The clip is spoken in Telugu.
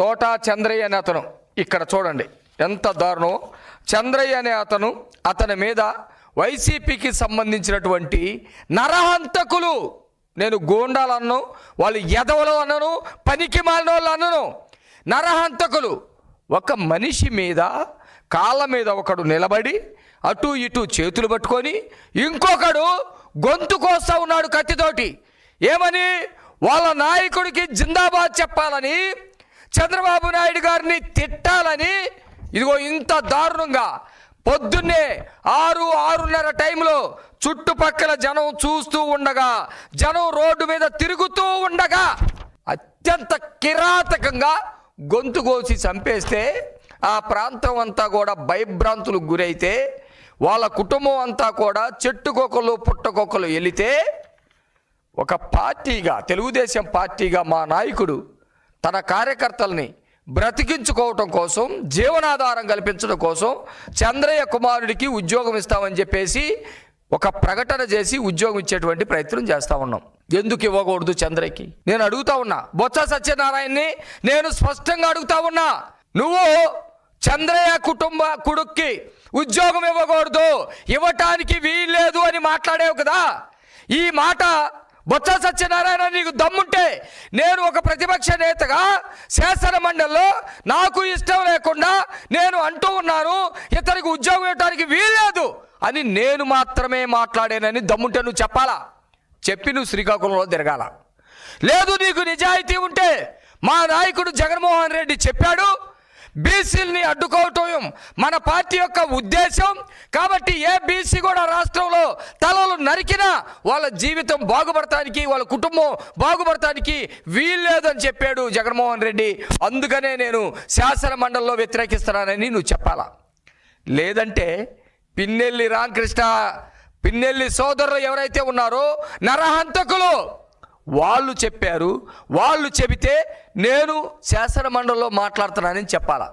తోట చంద్రయ్య అనే అతను. ఇక్కడ చూడండి ఎంత దారుణం. చంద్రయ్య అనే అతను అతని మీద వైసీపీకి సంబంధించినటువంటి నరహంతకులు. నేను గోండాలు అన్ను వాళ్ళు ఎదవలు అన్నను పనికి మాలిన వాళ్ళు అన్నను. నరహంతకులు. ఒక మనిషి మీద కాళ్ళ మీద ఒకడు నిలబడి అటు ఇటు చేతులు పట్టుకొని ఇంకొకడు గొంతు కోస్తా ఉన్నాడు కత్తితోటి. ఏమని? వాళ్ళ నాయకుడికి జిందాబాద్ చెప్పాలని చంద్రబాబు నాయుడు గారిని తిట్టాలని ఇదిగో ఇంత దారుణంగా పొద్దున్నే ఆరు ఆరున్నర టైంలో చుట్టుపక్కల జనం చూస్తూ ఉండగా జనం రోడ్డు మీద తిరుగుతూ ఉండగా అత్యంత కిరాతకంగా గొంతు కోసి చంపేస్తే ఆ ప్రాంతం అంతా కూడా భయభ్రాంతులకు గురైతే వాళ్ళ కుటుంబం అంతా కూడా చెట్టుకొకలు పుట్టకొకలు వెళితే ఒక పార్టీగా తెలుగుదేశం పార్టీగా మా నాయకుడు తన కార్యకర్తల్ని బ్రతికించుకోవటం కోసం జీవనాధారం కల్పించడం కోసం చంద్రయ్య కుమారుడికి ఉద్యోగం ఇస్తామని చెప్పేసి ఒక ప్రకటన చేసి ఉద్యోగం ఇచ్చేటువంటి ప్రయత్నం చేస్తా ఉన్నాం. ఎందుకు ఇవ్వకూడదు చంద్రయ్యకి? నేను అడుగుతా ఉన్నా. బొత్స సత్యనారాయణని నేను స్పష్టంగా అడుగుతా ఉన్నా. నువ్వు చంద్రయ్య కుటుంబ కొడుక్కి ఉద్యోగం ఇవ్వకూడదు. ఇవ్వటానికి వీల్లేదు అని మాట్లాడేవు కదా. ఈ మాట బొత్స సత్యనారాయణ నీకు దమ్ముంటే నేను ఒక ప్రతిపక్ష నేతగా శాసన మండలిలో నాకు ఇష్టం లేకుండా నేను అంటూ ఉన్నాను ఇతనికి ఉద్యోగం ఇవ్వడానికి వీల్లేదు అని నేను మాత్రమే మాట్లాడానని దమ్ముంటే నువ్వు చెప్పాలా? చెప్పి నువ్వు శ్రీకాకుళంలో తిరగాల. లేదు నీకు నిజాయితీ ఉంటే మా నాయకుడు జగన్మోహన్ రెడ్డి చెప్పాడు బీసీలని అడ్డుకోవటం మన పార్టీ యొక్క ఉద్దేశం కాబట్టి ఏ బీసీ కూడా తలలు వాళ్ళ జీవితం బాగుపడటానికి వాళ్ళ కుటుంబం బాగుపడటానికి వీల్లేదని చెప్పాడు జగన్మోహన్ రెడ్డి. అందుకనే నేను శాసన మండలిలో వ్యతిరేకిస్తున్నానని నువ్వు చెప్పాలా? లేదంటే పిన్నెల్లి రామకృష్ణ పిన్నెల్లి సోదరులు ఎవరైతే ఉన్నారో నరహంతకులు వాళ్ళు చెప్పారు. వాళ్ళు చెబితే నేను శాసన మండలిలో మాట్లాడుతున్నానని చెప్పాలా?